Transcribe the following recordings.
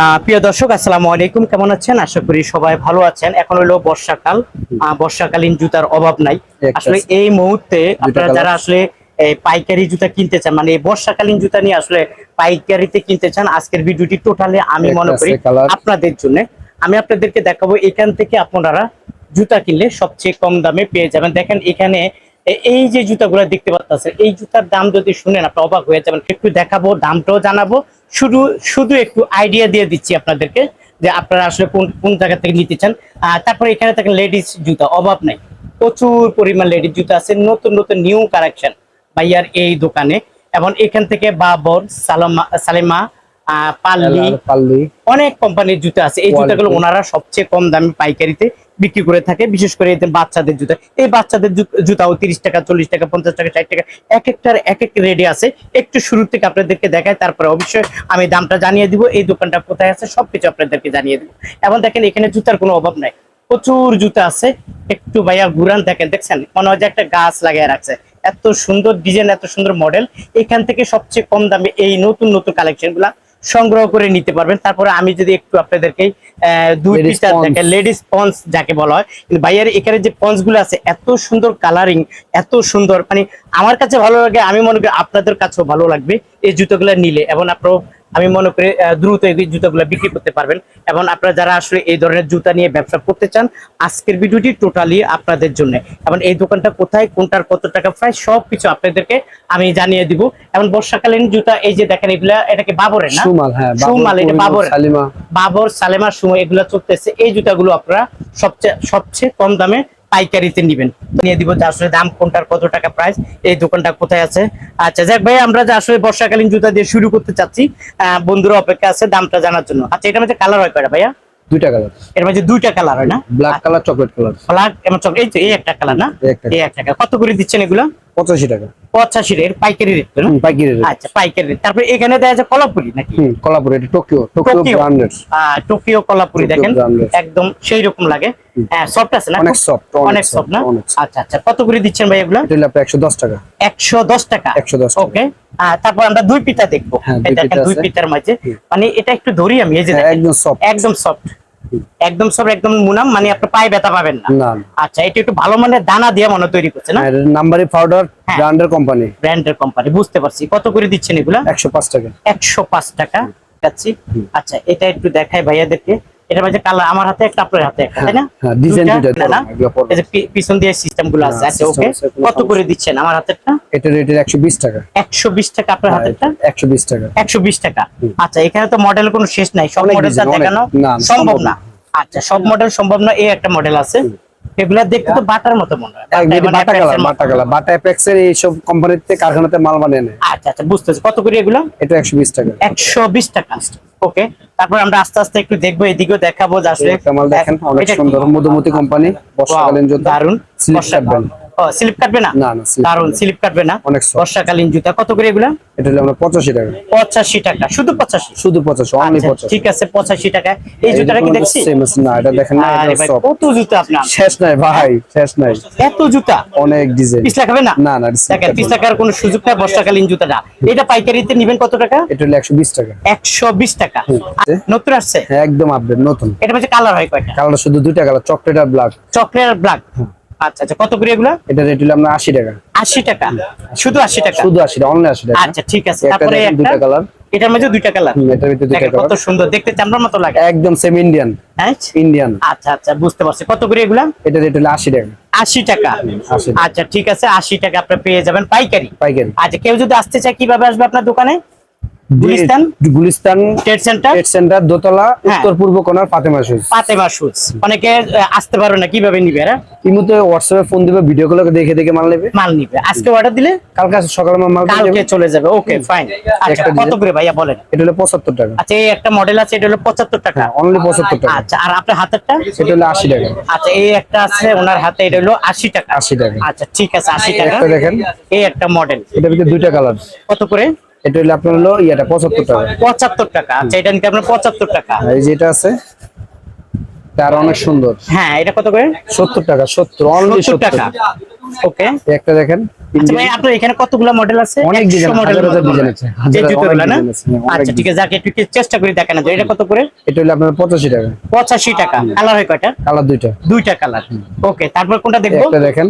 আহ, প্রিয় দর্শক আসসালামু আলাইকুম। কেমন আছেন? আশা করি সবাই ভালো আছেন। এখন হলো বর্ষাকাল। বর্ষাকালীন জুতার অভাব নাই। আসলে এই মুহূর্তে আপনারা যারা আসলে পাইকারি জুতা কিনতে চান মানে বর্ষাকালীন জুতা নিয়ে আসলে পাইকারিতে কিনতে চান আজকের ভিডিওটি টোটালি আমি মনে করি আপনাদের জন্য। আমি আপনাদেরকে দেখাবো এখান থেকে আপনারা জুতা কিনলে সবচেয়ে কম দামে পেয়ে যাবেন। দেখেন এখানে এই যে জুতাগুলো দেখতে পাচ্ছেন এই জুতার দাম যদি শুনেন আপনি অবাক হয়ে যাবেন। একটু দেখাবো দামটাও জানাব। শুধু শুধু একটু আইডিয়া দিয়ে দিচ্ছি আপনাদেরকে যে আপনারা আসলে কোন কোন জায়গা থেকে নিতে চান। আর তারপরে এখানে থাকেন লেডিস জুতা, অভাব নাই। প্রচুর পরিমাণ লেডিস জুতা আছে, নতুন নতুন নিউ কালেকশন ভাইয়ার এই দোকানে। এবং এখান থেকে বাবর, সালামা, সালেমা পাল্লি। পাল্লি। অনেক কোম্পানির জুতা আছে। এই। জুতাগুলো ওনারা সবচেয়ে কম দামে পাইকারিতে বিক্রি করে থাকে। বিশেষ করে এদের বাচ্চাদের জুতা। এই বাচ্চাদের জুতাও তিরিশ টাকা চল্লিশ টাকা পঞ্চাশ টাকা ষাট টাকা এক একটার এক এক রেডি আছে। একটু শুরু থেকে আপনাদেরকে দেখায় তারপরে অবশ্যই আমি দামটা জানিয়ে দিব। এই দোকানটা কোথায় আছে সবকিছু আপনাদেরকে জানিয়ে দিব। এবং দেখেন এখানে জুতার কোনো অভাব নাই। প্রচুর জুতা আছে। একটু ভাইয়া ঘুরান দেখেন দেখছেন? মনে হয় যে একটা গাছ লাগিয়ে রাখছে। এত সুন্দর ডিজাইন এত সুন্দর মডেল এখান থেকে সবচেয়ে কম দামে এই নতুন নতুন কালেকশনগুলা সংগ্রহ করে নিতে পারবেন। তারপরে আমি যদি একটু আপনাদেরকে আহ, দুই পিসটা দেখে লেডিস পন্স যাকে বলা হয়। কিন্তু ভাইয়ার এখানে যে পন্সগুলো আছে এত সুন্দর কালারিং এত সুন্দর। মানে আমার কাছে ভালো লাগে আমি মনে করি আপনাদের কাছেও ভালো লাগবে এই জুতোগুলো নিলে। এবং আপনার আমি মনে করি দ্রুত এই জুতোগুলো বিক্রি করতে পারবেন। এবং আপনারা যারা আসলে এই ধরনের জুতা নিয়ে ব্যবসা করতে চান আজকের ভিডিওটি টোটালি আপনাদের জন্য। এবং এই দোকানটা কোথায় কোনটার কত টাকা প্রায় সবকিছু আপনাদেরকে আমি জানিয়ে দিব। এবং বর্ষাকালীন জুতা এই যে দেখেন এগুলা এটাকে বাবরের না? সুমাল হ্যাঁ এটা। সালিমা। বাবর সালেমার সময় এগুলো চলতেছে। এই জুতাগুলো আপনারা সবচেয়ে সবচেয়ে কম দামে পাইকারিতে নিবেন। নিয়ে দিব যে আসলে দাম কোনটার কত টাকা প্রাইস এই দোকানটা কোথায় আছে। আচ্ছা যাক ভাই আমরা যে আসলে বর্ষাকালীন জুতা দিয়ে শুরু করতে চাচ্ছি আহ, বন্ধুরা অপেক্ষা আছে দামটা জানার জন্য। আচ্ছা এটার হচ্ছে কালার হয় কয়টা ভাইয়া? দুইটা কালারের মধ্যে দুইটা কালার হয় না? Black colour chocolate colour black এবং চক এই তো এই একটা কালার না? এই একটা। কত করে দিচ্ছেন এগুলো? পঁচাশি টাকা। পঁচাশি এর পাইকারি রেট না? পাইকারি রেট আচ্ছা পাইকারি রেট তারপরে এখানে দেওয়া যায় কলাপুরি নাকি? কলাপুর এটা টোকিও টোকিও। ব্র্যান্ডের আহ, টোকিও কলাপুরি দেখেন। একদম সেই রকম লাগে হ্যাঁ সফট আছে না? অনেক soft, অনেক সফট না? আচ্ছা আচ্ছা। কত করে দিচ্ছেন ভাই এগুলো? এটা হলো আপনার একশো দশ টাকা। একশো দশ টাকা? 110 টাকা। ওকে তারপর আমরা দুই পিতা দেখব। হ্যাঁ, দুই পিতার মাঝে। মানে এটা একটু ধরি আমি এই যে হ্যাঁ, একদম সফট একদম সফট একদম সফট একদম মুনাম মানে আপনার পায়ে ব্যথা পাবেন না। আচ্ছা এটা একটু ভালো মানের দানা দিয়ে মনে তৈরি করছে না? নাম্বারি পাউডার হ্যাঁ। ব্র্যান্ডের কোম্পানি ব্র্যান্ডের কোম্পানি বুঝতে পারছি। কত করে দিচ্ছেন এগুলা? একশো পাঁচ টাকা। একশো পাঁচ টাকা। যাচ্ছি আচ্ছা এটা একটু দেখাই ভাইয়াদেরকে। এটা মাঝে কালার আমার হাতে একটা আপনার হাতে একটা তাই না? হ্যাঁ, design দুইটা? দুইটা, না, না? এগুলো পরবো। এই যে পিছন দিয়ে সিস্টেমগুলো আছে হ্যাঁ, আচ্ছা ওকে কত করে দিচ্ছেন আমার হাতেরটা? এটা রেটের একশো বিশ টাকা। একশো বিশ টাকা আপনার হ্যাঁ, হাতেরটা? একশো বিশ টাকা। একশো বিশ টাকা। আচ্ছা এখানে তো মডেল কোনো শেষ নাই সব। দেখানো না, সম্ভব না। আচ্ছা সব মডেল সম্ভব না এই একটা মডেল আছে। এগুলা দেখতে তো বাটার মতো মনে হয় বাটা একদম মানে Bata colour Bata colour. Bata Apex এর এইসব কোম্পানিতে কারখানাতে মাল বানিয়ে নেয়। আচ্ছা আচ্ছা বুঝতেছি। কত করে এগুলো? এটা একশো বিশ টাকা। একশো বিশ টাকা। ওকে তারপর আমরা আস্তে আস্তে একটু দেখব এদিকেও দেখাবো যে আসলে দেখেন অনেক? সুন্দর মধুমতি কোম্পানি বর্ষাকালীন জুতো দারুণ স্লিপ বর্ষা- কাটবেন ও স্লিপ কাটবে না? না, না, দারুণ স্লিপ কাটবে না। অনেক বর্ষাকালীন জুতা। কত করে এগুলা? এটা হলো আমরা পঁচাশি টাকা। পঁচাশি টাকা। শুধু পঁচাশি? শুধু পঁচাশি অনলি আচ্ছা, পঁচাশি। ঠিক আছে পঁচাশি টাকা। এই জুতাটা কি দেখছি না এটা দেখেন না এটা সব কত জুতা আপনার? শেষ নাই ভাই শেষ নাই। এত জুতা? অনেক ডিজাইন পিস লাগাবে না? না না দেখেন পিস লাগার কোনো সুযোগ নাই বর্ষাকালীন জুতাটা। এটা পাইকারিতে নিবেন কত টাকা? এটা হলো একশো বিশ টাকা। একশো বিশ টাকা। নতুন আসছে? হ্যাঁ একদম আপডেট নতুন। এটা হচ্ছে কালার হয় কয়টা? কালার শুধু দুইটা কালার চকলেট আর ব্ল্যাক চকলেট আর ব্ল্যাক আচ্ছা আচ্ছা কত করে এগুলা? এটা রেট হলো আমরা টাকা। আশি টাকা। শুধু আশি টাকা? শুধু আশি টাকা অনলি আশি টাকা। আচ্ছা ঠিক আছে। তারপরে একটা দুইটা কালার এটার মধ্যে দুইটা কালার হুম, এটার ভিতরে দুইটা দেখেন কত সুন্দর দেখতে চামড়ার মতো লাগে। একদম সেম ইন্ডিয়ান হ্যাঁ? ইন্ডিয়ান আচ্ছা আচ্ছা বুঝতে পারছি। কত করে এগুলা? এটা রেট হলো আশি টাকা। আশি টাকা। 80 টাকা। আচ্ছা ঠিক আছে আশি টাকা আপনি পেয়ে যাবেন পাইকারি। পাইকারি। আচ্ছা কেউ যদি আসতে চায় কীভাবে আসবে আপনার দোকানে? Gulistan? Gulistan trade centre trade centre দোতলা হ্যাঁ। উত্তর পূর্ব ফাতেমা শুজ অনেকে আসতে পারবে না কীভাবে নিবে এরা? ইমুতে হোয়াটসঅ্যাপে ফোন দিবে ভিডিও কলে দেখে দেখে মাল নেবে। মাল নিবে। আজকে অর্ডার দিলে? কালকে সকালে মাল কালকে চলে যাবে ওকে ফাইন আচ্ছা কত করে ভাইয়া বলেন? এটা হলো পঁচাত্তর টাকা। আচ্ছা এই একটা মডেল আছে এটা হলো পঁচাত্তর টাকা। অনলি পঁচাত্তর টাকা। আচ্ছা আর আপনার হাতেরটা? এটা হলো আশি টাকা। আচ্ছা এই একটা আছে ওনার হাতে এটা হলো আশি টাকা। আশি টাকা। আচ্ছা ঠিক আছে আশি টাকা। একটা দেখেন। এই একটা মডেল ভিতরে দুইটা কালার কত করে? এটা হলো আপনার হলো ইয়াটা পঁচাত্তর টাকা। পঁচাত্তর টাকা। আচ্ছা এটা নিতে আপনার পঁচাত্তর টাকা। আর এই যে এটা আছে তার অনেক সুন্দর। হ্যাঁ এটা কত করে? সত্তর টাকা সত্তর অনলি সত্তর টাকা। ওকে। একটা দেখেন আচ্ছা ভাই আপনার এখানে কতগুলো মডেল আছে? অনেক 100 ডিজাইন হাজার ডিজাইন আছে হাজার জুতোগুলো না? আচ্ছা ঠিক আছে যাকে একটু চেষ্টা করে দেখানো যায়। এটা কত করে? এটা হলো আপনার পঁচাশি টাকা। পঁচাশি টাকা। কালার হয় কয়টা? কালার দুইটা। দুইটা কালার ওকে তারপর কোনটা দেখব? একটা দেখেন।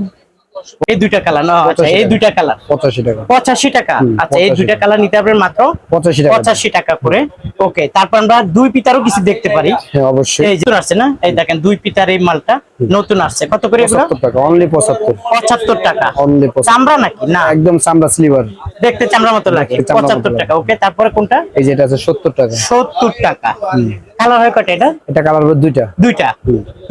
এই দুইটা কালার না আচ্ছা এই দুইটা কালার পঁচাশি টাকা। পঁচাশি টাকা। আচ্ছা এই দুইটা কালার নিতে পারবেন মাত্র পঁচাশি টাকা। পঁচাশি টাকা করে। ওকে তারপর আমরা দুই পিতারও কিছু দেখতে পারি। হ্যাঁ অবশ্যই। এই যে আসছে না এই দেখেন দুই পিতার এই মালটা নতুন আসছে। কত করে এগুলো? টাকা অনলি পঁচাত্তর। পঁচাত্তর টাকা। অনলি পঁচাত্তর। চামড়া নাকি? না। একদম চামড়া স্লিভার দেখতে মতো লাগে। চামড়ার মতো পঁচাত্তর লাগে। টাকা। ওকে তারপরে কোনটা? এই যে এটা আছে সত্তর টাকা। সত্তর টাকা। কালার হয় কয়টা এটা? এটা কালার হবে দুইটা। দুইটা।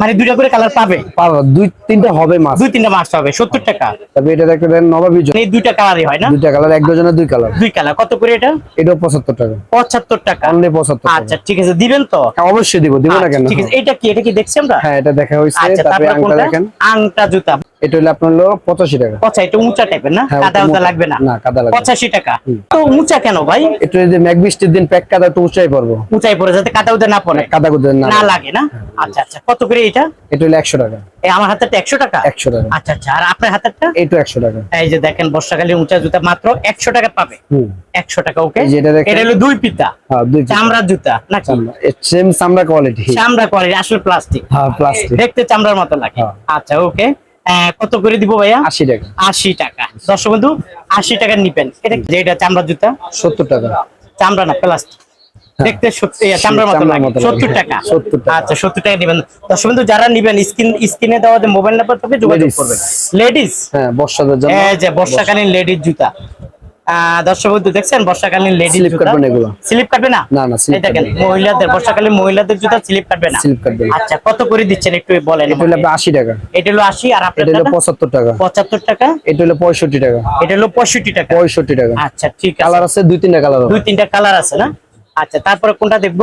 মানে দুইটা করে কালার পাবে? পারো দুই তিনটা হবে মাছ। দুই তিনটা মাছ হবে সত্তর টাকা। তবে এটা দেখতে দেন নবাবী জন এই দুইটা কালারই হয় না? দুইটা কালার এক ডজনে দুই কালার দুই কালার কত করে এটা? এটা পঁচাত্তর টাকা। পঁচাত্তর টাকা। অনলি পঁচাত্তর টাকা। আচ্ছা ঠিক আছে। দিবেন তো? হ্যাঁ, অবশ্যই দিব। দিব না আচ্ছা, কেন? ঠিক আছে। এটা কি? এটা কি দেখছি আমরা? হ্যাঁ এটা দেখা হয়েছে। আচ্ছা তারপরে আংটা দেখেন। আংটা জুতা। এটা হলো আপনার হলো পঁচাশি টাকা। পচা এটা উঁচা টাইপের না? হ্যাঁ, কাদা উদা মোটা। লাগবে না? না, কাদা লাগবে পঁচাশি টাকা। তো উঁচা কেন ভাই? এটা যদি ম্যাগ বৃষ্টির দিন প্যাক কাদা একটু উঁচাই পড়ব। উঁচাই পড়ে যাতে কাদা উদা না পড়ে। কাদা কুদে না না লাগে না? আচ্ছা আচ্ছা। কত করে এটা? এটা হলো একশো টাকা। এই আমার হাতেরটা একশো টাকা? একশো টাকা। আচ্ছা আচ্ছা। আর আপনার হাতেরটা? এইটা একশো টাকা। এই যে দেখেন বর্ষাকালীন উঁচা জুতা মাত্র একশো টাকা পাবে। একশো টাকা ওকে? এটা হলো দুই পিতা। হ্যাঁ চামড়ার জুতা নাকি? সেম চামড়া কোয়ালিটি চামড়া কোয়ালিটি আসলে প্লাস্টিক হ্যাঁ প্লাস্টিক দেখতে চামড়ার মতো লাগে। হ্যাঁ। আচ্ছা ওকে। কত করে দিব ভাইয়া? আশি টাকা। আশি টাকা। দর্শক বন্ধু আশি টাকা নিবেন। এটা চামড়া জুতা? সত্তর টাকা। চামড়া না প্লাস্টিক। দেখতে সত্যি চামড়ার মতো লাগে। সত্তর টাকা। 70 আচ্ছা সত্তর টাকা নিবেন। দর্শক বন্ধু যারা নিবেন স্ক্রিন স্ক্রিনে দেওয়া যে মোবাইল নাম্বার যোগাযোগ। করবেন। লেডিস হ্যাঁ বর্ষাকালীন লেডিস জুতা। দর্শক বন্ধু দেখছেন? বর্ষাকালীন লেডিস Slip কাটবে না এগুলো? স্লিপ কাটবে না? না, না, slip দেখেন মহিলাদের বর্ষাকালীন মহিলাদের জুতা স্লিপ কাটবে না? Slip কাটবে আচ্ছা কত করে দিচ্ছেন একটু বলেন এটা হলো টাকা। এটা হলো আশি আর এটা হলো টাকা? পঁচাত্তর টাকা। এটা হলো পঁয়ষট্টি টাকা। এটা হলো পঁয়ষট্টি টাকা। পঁয়ষট্টি টাকা। আচ্ছা ঠিক আছে। কালার আছে দুই তিনটা কালার দুই তিনটা কালার আছে না? আচ্ছা তারপরে কোনটা দেখব?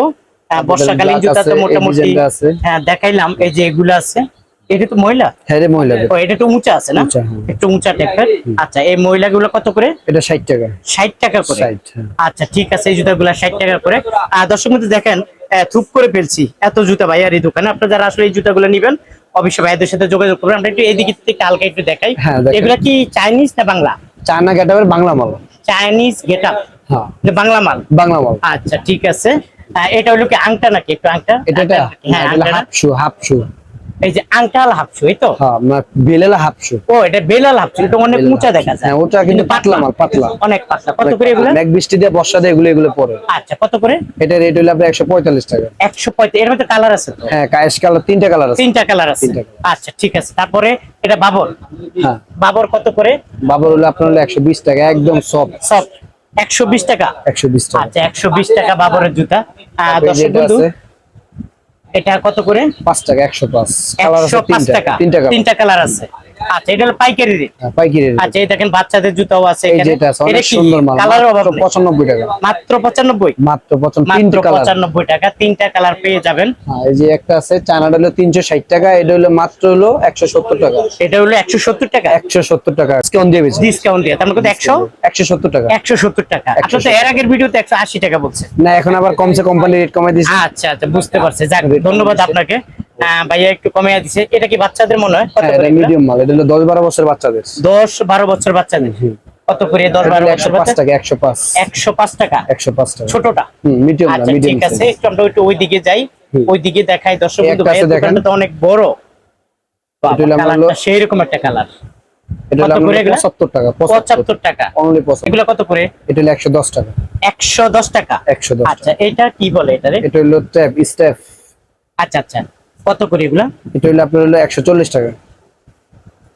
বর্ষাকালীন জুতা তো মোটামুটি আছে। হ্যাঁ দেখাইলাম এই যে এগুলো আছে। এটা তো মহিলা হ্যাঁ রে মহিলাদের ও এটা একটু উঁচা আছে না? হ্যাঁ। একটু উঁচা টাইপের আচ্ছা এই মহিলাগুলো কত করে? এটা ষাট টাকা। ষাট টাকা করে? 60, হ্যাঁ। আচ্ছা ঠিক আছে এই জুতাগুলো ষাট টাকা করে। আর দর্শক মধ্যে দেখেন থুপ করে ফেলছি। এত জুতা ভাই আর এই দোকানে। আপনারা যারা আসলে এই জুতাগুলো নিবেন অবশ্যই ভাইদের সাথে যোগাযোগ করবেন। আমরা একটু এদিকে থেকে হালকা একটু দেখাই। হ্যাঁ, এগুলা কি চাইনিজ না বাংলা? চায়না গেটাবের বাংলা মাল। চাইনিজ গেট আপ হ্যাঁ বাংলা মাল? বাংলা মাল। আচ্ছা ঠিক আছে। এটা হলো কি আংটা নাকি? একটু আংটা? এটা হ্যাঁ হাফ শু হাফ শু। এই যে আংটা আল হাফছু এই তো? হ্যাঁ বেলেলা হাফশু ও এটা বেলাল হাফছু এটা অনেক উঁচা দেখা যায় হ্যাঁ ওটা কিন্তু পাতলা। মাল পাতলা। অনেক পাতলা। কত করে এগুলো? ম্যাগ বৃষ্টি দিয়ে বর্ষা দিয়ে এগুলো এগুলো পরে। আচ্ছা কত করে? এটা রেট হলো আপনার একশো পঁয়তাল্লিশ টাকা। একশো পঁয়ত্রিশ এর মধ্যে কালার আছে তো? হ্যাঁ কায়েস কালার তিনটা কালার আছে। তিনটা কালার আছে। আচ্ছা ঠিক আছে। তারপরে এটা বাবর। হ্যাঁ। বাবর কত করে? বাবর হলো আপনার হলো একশো বিশ টাকা একদম সব একশো বিশ টাকা? একশো বিশ টাকা। আচ্ছা একশো বিশ টাকা বাবরের জুতা। দর্শক বন্ধু আছে এটা কত করে? পাঁচ টাকা একশো পাঁচ। কালার আছে একশো পাঁচ তিনটা টাকা। তিনটা তিনটা কালার আছে। আচ্ছা এটা হলো পাইকারি রেট হ্যাঁ, পাইকারি rate। আচ্ছা এই দেখেন বাচ্চাদের জুতাও আছে এখানে। এটা অনেক সুন্দর মাল। কালার অভাব মাত্র নেই। পঁচানব্বই টাকা। মাত্র পঁচানব্বই? মাত্র পঁচানব্বই মাত্র তিনটা কালার পঁচানব্বই টাকা তিনটা কালার পেয়ে যাবেন। হ্যাঁ এই যে একটা আছে চায়নাটা হলো তিনশো ষাট টাকা এটা হলো মাত্র হলো একশো সত্তর টাকা। এটা হলো একশো সত্তর টাকা? একশো সত্তর টাকা। ডিসকাউন্ট দিয়ে বেশি ডিসকাউন্ট দিয়ে। তার মানে একশো? একশো সত্তর টাকা। একশো সত্তর টাকা। আপনার তো এর আগের ভিডিওতে একশো আশি টাকা বলছে। না এখন আবার কমছে কোম্পানি রেট কমাই দিয়েছে। আচ্ছা আচ্ছা বুঝতে পারছি। যাক ধন্যবাদ আপনাকে। ভাইয়া একটু কমিয়ে দিছে। এটা কি বাচ্চাদের মনে হয়? কত হ্যাঁ করে মিডিয়াম মাল। এটা হলো দশ বারো বছর বাচ্চাদের। দশ বারো বছর বাচ্চাদের। কত করে দশ বারো একশো বছর পাঁচ বাচ্চা টাকা একশো পাঁচ। একশো পাঁচ টাকা? একশো পাঁচ টাকা। ছোটটা? মিডিয়াম না আচ্ছা মিডিয়াম ঠিক আছে একটু আমরা একটু ওই দিকে যাই। ওই দিকে দেখাই। দর্শক বন্ধু দেখেন। দোকানটা তো অনেক বড়। সেই রকম একটা কালার। এটা কত করে আপনার এগুলা? পঁচাত্তর টাকা পঁচাত্তর। টাকা। অনলি পঁচাত্তর। এগুলো কত করে? এটা হলো একশো দশ টাকা। একশো দশ টাকা। একশো দশ আচ্ছা এটা কি বলে এটা এটা হলো ট্যাপ স্টেপ। আচ্ছা আচ্ছা। কত করে এগুলা? এটা হলো আপনার হলো একশো চল্লিশ টাকা।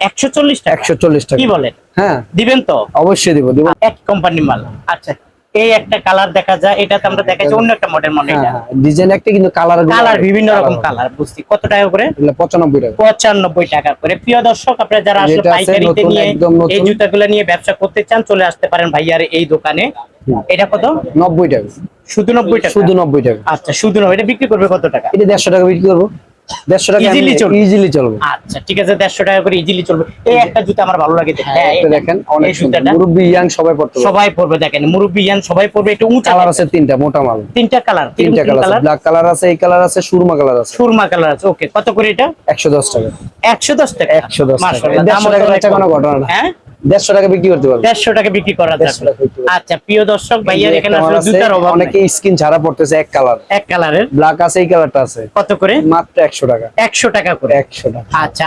একশো চল্লিশ টাকা? একশো চল্লিশ টাকা। কি বলেন? হ্যাঁ। দিবেন তো? অবশ্যই দিব দিব। এক কোম্পানির মাল। আচ্ছা এই একটা কালার দেখা যায় এটাতে আমরা দেখাচ্ছি অন্য একটা মডেল মনে এটা। ডিজাইন একটা কিন্তু কালার কালার বিভিন্ন রকম কালার বুঝছি। কত টাকা করে? পঁচানব্বই টাকা। পঁচানব্বই টাকা করে। প্রিয় দর্শক আপনারা যারা আসলে পাইকারিতে নিয়ে এই জুতাগুলো নিয়ে ব্যবসা করতে চান চলে আসতে পারেন ভাইয়ার এই দোকানে। এটা কত? নব্বই টাকা। শুধু নব্বই টাকা? শুধু নব্বই টাকা। আচ্ছা শুধু নব্বই। এটা বিক্রি করবে কত টাকা? এটা দেড়শো টাকা বিক্রি করব। দেড়শো টাকা Easily চলবে। ইজিলি চলবে। আচ্ছা ঠিক আছে দেড়শো টাকা করে ইজিলি চলবে। এই একটা জুতা আমার ভালো লাগে হ্যাঁ, দেখেন অনেক সুন্দর। জুতাটা। ইয়াং সবাই পড়তে সবাই পড়বে দেখেন মুরব্বী ইয়ান সবাই পড়বে একটু উঁচা কালার আছে তিনটা মোটা মাল। তিনটা কালার তিনটা কালার ব্ল্যাক কালার আছে এই কালার আছে সুরমা কালার আছে। সুরমা কালার আছে ওকে কত করে এটা? একশো দশ টাকা। একশো দশ টাকা। একশো দশ টাকা। মাশাআল্লাহ, এই দেড়শো দামও টাকা তো বেচা অনেক কোনো ঘটনা না। হ্যাঁ? দেড়শো টাকা বিক্রি করতে পারবে। দেড়শো টাকা বিক্রি করা আচ্ছা প্রিয় দর্শক ভাইয়ার এখানে অনেকে স্কিন ছাড়া পড়তেছে এক কালার এক কালারের ব্ল্যাক আছে এই কালারটা আছে। কত করে? মাত্র 100 টাকা। 100 টাকা করে। 100 টাকা। আচ্ছা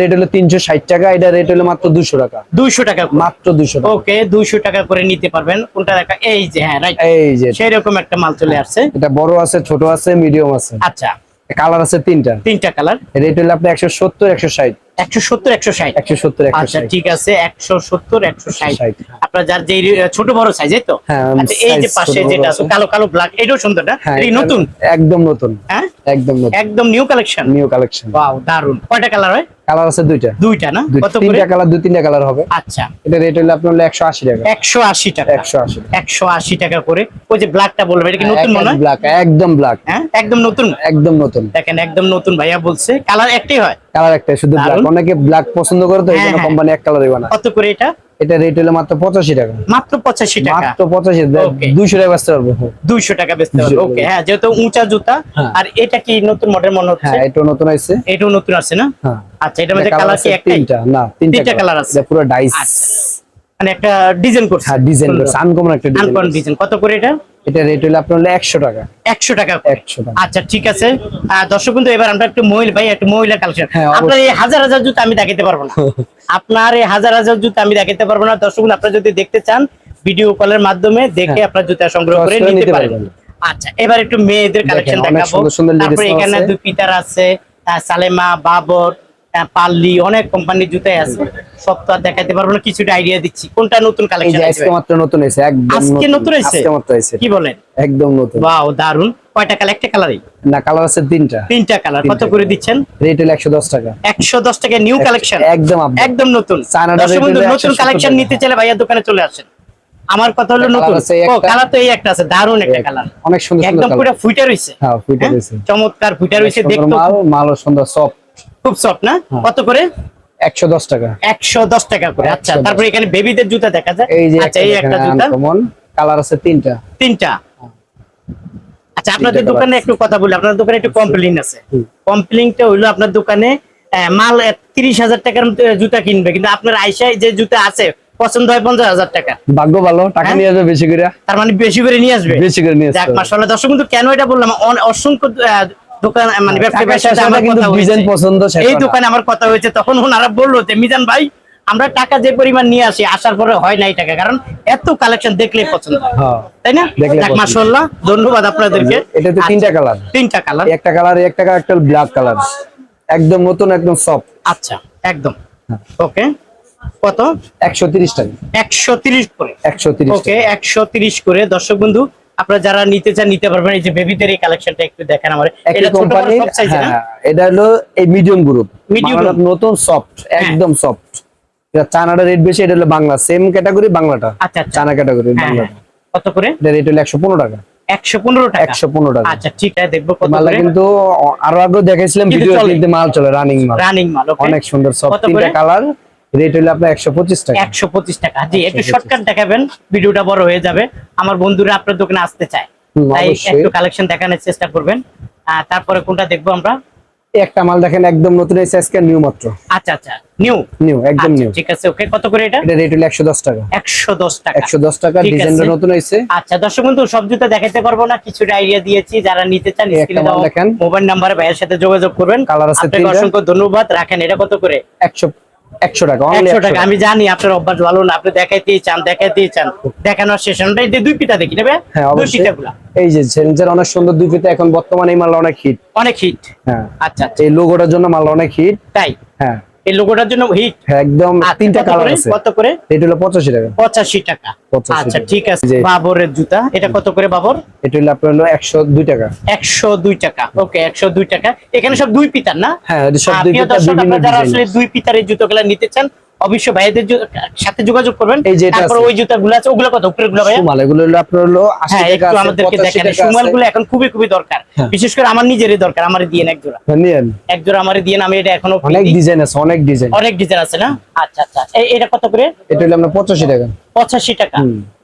রেট হলো 360 টাকা এটা রেট হলো মাত্র দুশো টাকা। দুশো টাকা মাত্র দুশো ওকে 200 টাকা করে নিতে পারবেন। কোনটা দেখা এই যে হ্যাঁ এই যে। সেইরকম একটা মাল চলে আসছে। এটা বড় আছে ছোট আছে মিডিয়াম আছে। আচ্ছা। কালার আছে তিনটা। তিনটা কালার রেট হলো আপনার 170 160 ঠিক আছে একশো সত্তর একশো ষাট। 160 আপনার যার যে ছোট বড় সাইজ এই তো? হ্যাঁ, আচ্ছা এই যে পাশে যেটা আছে। কালো কালো ব্ল্যাক এটাও সুন্দর না? হ্যাঁ এই নতুন? একদম নতুন। হ্যাঁ? একদম একদম নিউ কালেকশন নিউ কালেকশন দারুণ কয়টা কালার হয়? কালার আছে দুইটা। দুইটা না? কত করে? তিনটা কালার দুই তিনটা কালার হবে। আচ্ছা। এটা রেট হলো আপনার হলো একশো আশি টাকা। একশো আশি টাকা। একশো আশি টাকা। করে। ওই যে ব্ল্যাকটা বলবে এটা কি নতুন মনে হয়? ব্ল্যাক একদম ব্ল্যাক হ্যাঁ? একদম নতুন? একদম নতুন। দেখেন একদম নতুন ভাইয়া বলছে। কালার একটাই হয়? কালার একটাই শুধু ব্ল্যাক অনেকে ব্ল্যাক পছন্দ করে তো এই হ্যাঁ, জন্য হ্যাঁ। কোম্পানি এক কালারই বানায়। কত করে এটা? এটা রেট হলো মাত্র পঁচাশি টাকা। মাত্র পঁচাশি টাকা। মাত্র পঁচাশি Okay. দুইশো টাকা বেচতে পারব। দুইশো টাকা বেচতে হবে ওকে হ্যাঁ যেহেতু উঁচা জুতা হ্যাঁ। আর এটা কি নতুন মডেল মনে হচ্ছে? হ্যাঁ এটা নতুন আছে এটাও নতুন আছে না? হ্যাঁ। আচ্ছা এটার মধ্যে এটা কালার কি একটাই? তিনটা। না তিনটা কালার আছে। পুরো ডাইস মানে একটা ডিজাইন করছে। হ্যাঁ ডিজাইন করছে আনকমন একটা ডিজাইন ডিজাইন কত করে এটা? এটা রেট হলো আপনার হলো একশো টাকা। একশো টাকা করে। একশো টাকা। আচ্ছা ঠিক আছে। দর্শক কিন্তু এবার আমরা একটু মহিলা ভাই একটু মহিলা কালেকশন হ্যাঁ, আপনার এই হাজার হাজার জুতো আমি দেখাতে পারব না। আপনার এই হাজার হাজার জুতো আমি দেখাতে পারব না। দর্শক বন্ধু, আপনারা যদি দেখতে চান ভিডিও কলের মাধ্যমে দেখে হ্যাঁ। আপনার জুতা সংগ্রহ করে নিতে পারেন। পারবেন। আচ্ছা এবার একটু মেয়েদের কালেকশন দেখাবো। তারপরে এখানে। দুই পিতার আছে সালেমা বাবর পাল্লি অনেক কোম্পানির জুতাই আছে। সব তো আর দেখাতে পারব না কিছুটা আইডিয়া দিচ্ছি। কোনটা নতুন কালেকশন আজকে মাত্র নতুন হয়েছে একদম আজকে নতুন। হয়েছে? আজকে মাত্র হয়েছে কি বলেন? একদম নতুন। দারুণ কয়টা কালার একটা কালারই না কালার আছে তিনটা। তিনটা কালার কত করে দিচ্ছেন? রেট হলো একশো দশ টাকা। একশো দশ টাকা নিউ কালেকশন একদম একদম নতুন। চায়নাটা দর্শক rate বন্ধু, হলো নতুন কালেকশন নিতে চাইলে ভাইয়ার দোকানে চলে আসেন। আমার কথা হলো নতুন। colour ও কালার তো এই একটা আছে দারুণ একটা কালার অনেক সুন্দর একদম পুরো কালার রইছে। হ্যাঁ হ্যাঁ? চমৎকার ফুইটা রইছে দেখতে। মাল মালও সুন্দর সব খুব সফট না। কত করে? টাকা। টাকা আচ্ছা তারপরে এখানে বেবিদের জুতা দেখা যায়। আচ্ছা এই একটা জুতা। আনকমন কালার আছে তিনটা। তিনটা। আচ্ছা আপনাদের দোকানে একটু কথা বলি। আপনার দোকানে একটু কমপ্লেইন আছে। কমপ্লেইনটা হইল আপনার দোকানে মাল তিরিশ হাজার টাকার মতো জুতা কিনবে। কিন্তু আপনার আইসায় যে জুতা আছে পছন্দ হয় পঞ্চাশ হাজার টাকা। ভাগ্য ভালো টাকা হ্যাঁ? নিয়ে আসবে বেশি করে। তার মানে বেশি করে নিয়ে আসবে? বেশি করে নিয়ে আসবে মাসাল্লাহ দর্শক কিন্তু কেন এটা বললাম? অসংখ্য দোকান মানে হয়। ডিজাইন পছন্দ এই দোকানে আমার কথা হয়েছে তখন ওনারা বলল যে মিজান ভাই আমরা টাকা যে পরিমাণ নিয়ে আসি আসার পরে হয় নাই টাকা কারণ এত কালেকশন দেখলে পছন্দ। হ্যাঁ তাই না। মাসাল্লাহ ধন্যবাদ আপনাদেরকে। এটাতে আচ্ছা, তিনটা কালার তিনটা কালার একটা কালার একটা কালার একটা ব্ল্যাক কালার একদম নতুন একদম সফট আচ্ছা একদম। হ্যাঁ। ওকে কত? একশো তিরিশ টাকা। একশো তিরিশ করে। একশো তিরিশ ওকে একশো তিরিশ করে। দর্শক বন্ধু আপনারা যারা নিতে চান নিতে পারবেন। এই যে বেবিদের এই কালেকশনটা একটু দেখেন আমার। এটা এর, হ্যাঁ, হ্যাঁ? এটা হলো এই মিডিয়াম গ্রুপ group। নতুন সফট একদম সফট এটা চানাটা রেট বেশি এটা হলো বাংলা। সেম ক্যাটাগরি বাংলাটা। আচ্ছা আচ্ছা। চানা ক্যাটাগরি হ্যাঁ, বাংলাটা। হ্যাঁ। কত করে? এটা রেট হলো একশো পনেরো টাকা। একশো পনেরো টাকা? একশো পনেরো টাকা। আচ্ছা ঠিক আছে দেখব কত মালটা কিন্তু আরও আগে দেখাইছিলাম কিন্তু ভিডিও। মাল চলে রানিং মাল। রানিং মাল অনেক সুন্দর কত তিনটা কালার রেট হলো আপনার একশো পঁচিশ টাকা। একশো পঁচিশ টাকা। জি একটু শর্টকাট দেখাবেন ভিডিওটা বড় হয়ে যাবে। আমার বন্ধুরা আপনার দোকানে আসতে চায়। তাই একটু কালেকশন দেখানোর চেষ্টা করবেন। তারপরে কোনটা দেখব আমরা? একটা মাল দেখেন একদম নতুন এই সাইজ নিউ মাত্র। আচ্ছা আচ্ছা নিউ নিউ একদম নিউ ঠিক আছে ওকে কত করে এটা? এটা রেট হলো একশো দশ টাকা। একশো দশ টাকা। একশো দশ টাকা ঠিক ডিজাইনটা। নতুন হয়েছে। আচ্ছা দর্শক বন্ধু সব জুতা দেখাতে পারব না কিছুটা আইডিয়া দিয়েছি। যারা নিতে চান স্ক্রিনে দাও। দেখেন। মোবাইল নাম্বারে ভাইয়ের সাথে যোগাযোগ করবেন। কালার আছে আপনাকে অসংখ্য ধন্যবাদ। রাখেন এটা কত করে? একশো একশো টাকা একশো টাকা। আমি জানি আপনার অভ্যাস ভালো না আপনি দেখাইতেই চান দেখাইতেই চান। দেখানোর শেষ আমরা এই যে দুই পিতা দেখি নেবে? হ্যাঁ দুই এই যে অনেক সুন্দর দুই এখন বর্তমানে এই মাল অনেক হিট অনেক হিট হ্যাঁ। আচ্ছা আচ্ছা, এই লোগোটার জন্য মাল অনেক হিট তাই? হ্যাঁ। এই লোগোটার জন্য হিট। হ্যাঁ, একদম তিনটা কালার আছে। কত করে? এটা হলো পঁচাশি টাকা। পঁচাশি টাকা। আচ্ছা ঠিক আছে। বাবরের জুতা। এটা কত করে বাবর? এটা হলো আপনার হলো একশো দুই টাকা। একশো দুই টাকা। ওকে একশো দুই টাকা। এখানে সব দুই পিতার না? হ্যাঁ এটা সব দুই পিতার যারা আসলে দুই পিতার এই জুতোগুলো নিতে চান অবশ্যই ভাইদের সাথে যোগাযোগ করবেন। এই যে তারপর ওই জুতাগুলো আছে ওগুলো কত? উপরে গুলো ভাইয়া? মাল এগুলো হলো আপনার হলো আশি হ্যাঁ টাকা আছে আমাদেরকে দেখেন। সুমালগুলো এখন খুবই খুবই দরকার। হ্যাঁ। বিশেষ করে আমার নিজেরই দরকার আমার দিয়ে এক জোড়া। হ্যাঁ, নিয়েন। এক জোড়া আমার দিয়ে আমি এটা এখনও অনেক ডিজাইন আছে অনেক ডিজাইন অনেক ডিজাইন আছে না? আচ্ছা আচ্ছা। এই- এটা কত করে? এটা হলো আপনার পঁচাশি টাকা। পঁচাশি টাকা।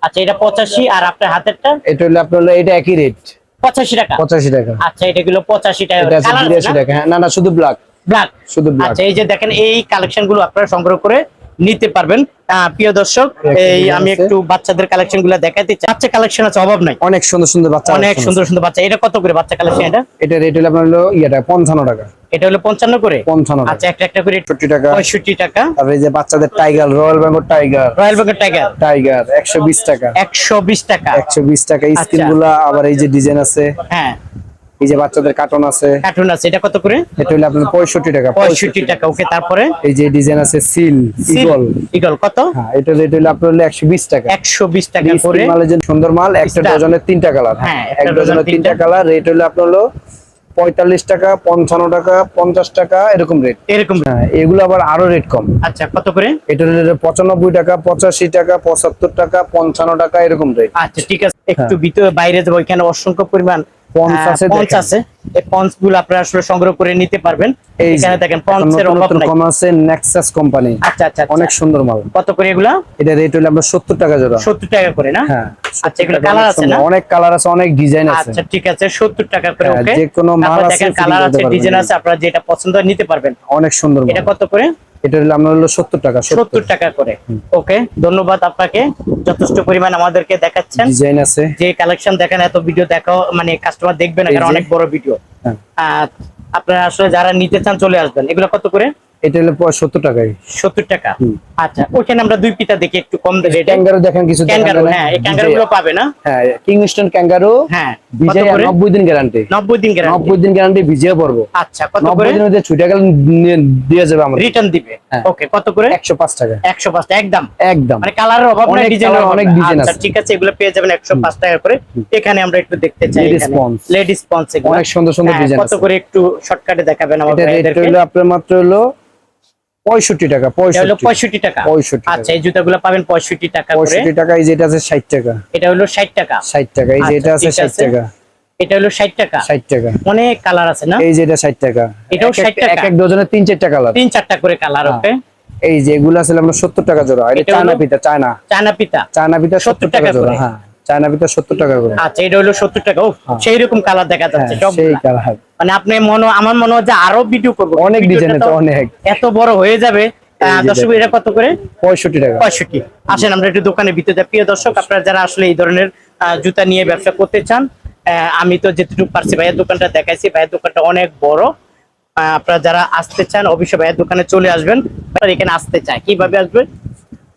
আচ্ছা এটা পঁচাশি আর আপনার হাতেরটা? এটা হলো আপনার হলো এটা একই রেট পঁচাশি টাকা। পঁচাশি টাকা। আচ্ছা এটা গুলো পঁচাশি টাকা এটা আছে টাকা। হ্যাঁ না না শুধু ব্ল্যাক ব্ল্যাক শুধু আচ্ছা এই যে দেখেন এই কালেকশনগুলো আপনারা সংগ্রহ করে নিতে পারবেন। প্রিয় দর্শক এই আমি একটু বাচ্চাদের কালেকশনগুলো দেখাতে চাই। বাচ্চা কালেকশন আছে অভাব নাই। অনেক সুন্দর সুন্দর বাচ্চা অনেক সুন্দর সুন্দর বাচ্চা। এটা কত করে বাচ্চা কালেকশন এটা? এটা রেট হলো আপনার হলো ইয়েটা পঞ্চান্ন টাকা। এটা হলো পঞ্চান্ন করে? পঞ্চান্ন টাকা। আচ্ছা একটা একটা করে পঁয়ষট্টি টাকা। পঁয়ষট্টি টাকা। তারপরে এই যে বাচ্চাদের tiger royal Bengal tiger royal Bengal tiger tiger একশো বিশ টাকা। একশো বিশ টাকা। একশো বিশ টাকা। আচ্ছা। স্কিনগুলা আবার এই যে ডিজাইন আছে। হ্যাঁ। এই যে বাচ্চাদের কার্টন আছে। কার্টুন আছে এটা কত করে? এটা হলো আপনার পঁয়ষট্টি টাকা পঁয়ষট্টি টাকা ওকে তারপরে? এই যে ডিজাইন আছে সিল ইগল ইগল কত? হ্যাঁ এটা রেট হলো আপনার হলো একশো বিশ টাকা। একশো বিশ টাকা করে। মালের জন্য সুন্দর মাল একটা। ডজনের তিনটা কালার। হ্যাঁ, এক ডজনের তিনটা। কালার রেট হলো আপনার হলো পঁয়তাল্লিশ টাকা পঞ্চান্ন টাকা পঞ্চাশ টাকা এরকম রেট এরকম হ্যাঁ এগুলো আবার আরও রেট কম। আচ্ছা কত করে? এটা পঁচানব্বই টাকা পঁচাশি টাকা পঁচাত্তর টাকা পঞ্চান্ন টাকা এরকম রেট আচ্ছা ঠিক আছে। একটু ভিতরে বাইরে যাব এখানে অসংখ্য পরিমাণ পঞ্চ আছে পঞ্চ আছে। এই পঞ্চগুলো আপনারা আসলে সংগ্রহ করে নিতে পারবেন। এখানে দেখেন পঞ্চের অভাব নাই। কম আছে নেক্সাস কোম্পানি আচ্ছা আচ্ছা অনেক সুন্দর মাল। কত করে এগুলা? এটা রেট হলো আমরা সত্তর টাকা জোড়া। সত্তর টাকা করে না? হ্যাঁ আচ্ছা এগুলো কালার আছে না? অনেক কালার আছে অনেক ডিজাইন আছে। আচ্ছা ঠিক আছে সত্তর টাকা করে হ্যাঁ, ওকে যে কোনো মাল আছে, কালার আছে ডিজাইন আছে আপনারা যেটা পছন্দ নিতে পারবেন। অনেক সুন্দর এটা কত করে? এটা হলো আমরা হলো সত্তর টাকা সত্তর। টাকা করে। ওকে ধন্যবাদ আপনাকে। যথেষ্ট পরিমাণ আমাদেরকে দেখাচ্ছেন। ডিজাইন আছে। যে কালেকশন দেখেন এত ভিডিও দেখো মানে কাস্টমার দেখবে না কারণ অনেক বড় ভিডিও হ্যাঁ। আপনারা আসলে যারা নিতে চান চলে আসবেন। এগুলো কত করে? এটা হলো সত্তর টাকায়। সত্তর টাকা। আচ্ছা ওইখানে আমরা দুই পিতা দেখি একটু কম রেটে ক্যাঙ্গারু দেখেন কিছু ক্যাঙ্গারু হ্যাঁ ক্যাঙ্গারু গুলো পাবে না? হ্যাঁ কিংস্টন ক্যাঙ্গারু হ্যাঁ। নব্বই দিন গ্যারান্টি নব্বই দিন নব্বই দিন গ্যারান্টি ভিজিয়ে পড়ব। আচ্ছা কত করে? মধ্যে ছুটে গেলে দিয়ে যাবে আমাদের। রিটার্ন দিবে। হ্যাঁ। ওকে কত করে? একশো পাঁচ টাকা। একশো পাঁচ একদম। একদম। মানে কালারের অভাব নাই অনেক ডিজাইনের অনেক নাই। design আচ্ছা আছে। ঠিক আছে এগুলো পেয়ে যাবেন একশো পাঁচ টাকা করে। এখানে আমরা একটু দেখতে চাই লেডিস পন্স অনেক সুন্দর সুন্দর ডিজাইন কত করে একটু শর্টকাটে দেখাবেন আমাদের আপনার মাত্র হলো পঁয়ষট্টি টাকা পঁয়ষট্টি। টাকা। পঁয়ষট্টি টাকা। আচ্ছা এই জুতাগুলো পাবেন পঁয়ষট্টি টাকা করে। পঁয়ষট্টি টাকা এই যেটা আছে ষাট টাকা। এটা হলো ষাট টাকা। ষাট টাকা এই যে আচ্ছা, আছে ষাট। টাকা। এটা হলো ষাট টাকা। ষাট টাকা। অনেক কালার আছে না? এই যে এটা ষাট টাকা। এটাও এক এক- 60 টাকা? এক এক ডজনে তিন চারটা কালার। তিন চারটা করে কালার হ্যাঁ। ওকে? এই যে এগুলো আছে আমরা সত্তর টাকা জোড়া। এটা চায়না পিতা চায়না। চায়না পিতা। চায়না পিতা 70 সত্তর টাকা টাকা জোড়া হ্যাঁ। চায়না সত্তর টাকা করে। আচ্ছা এটা হলো সত্তর টাকা। ও সেই রকম কালার দেখা হ্যাঁ, যাচ্ছে সেই কালার মানে আপনি মনে আমার মনে হয় যে আরও ভিডিও করব। অনেক ডিজাইন অনেক। এত বড় হয়ে যাবে। দর্শক এটা কত করে? পঁয়ষট্টি টাকা। পঁয়ষট্টি। আসেন আমরা একটু দোকানের ভিতরে প্রিয় দর্শক আপনারা যারা আসলে এই ধরনের জুতা নিয়ে ব্যবসা করতে চান আমি তো যেটুকু পারছি ভাইয়ের দোকানটা দেখাইছি। ভাইয়ের দোকানটা অনেক বড়। আপনারা যারা আসতে চান অবশ্যই ভাইয়ের দোকানে চলে আসবেন। এখানে আসতে চায়। কীভাবে আসবেন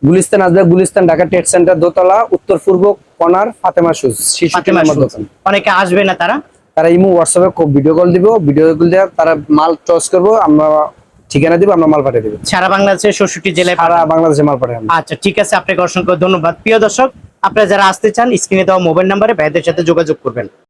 গুলিস্তান আসবে গুলিস্তান ঢাকা ট্রেড সেন্টার দোতলা উত্তর পূর্ব কর্নার ফাতেমা শুজ শিশু। দোকান। অনেকে আসবে না তারা? তারা ইমো হোয়াটসঅ্যাপে ভিডিও কল দিব ভিডিও কল দিয়ে তারা মাল চয়েস করব আমরা ঠিকানা দিব আমরা মাল পাঠিয়ে দেবো। সারা বাংলাদেশের ষষ্ঠটি জেলায় সারা বাংলাদেশে মাল পাঠিয়ে আচ্ছা ঠিক আছে আপনাকে অসংখ্য ধন্যবাদ। প্রিয় দর্শক আপনারা যারা আসতে চান স্ক্রিনে দেওয়া মোবাইল নাম্বারে ভাইদের সাথে যোগাযোগ করবেন।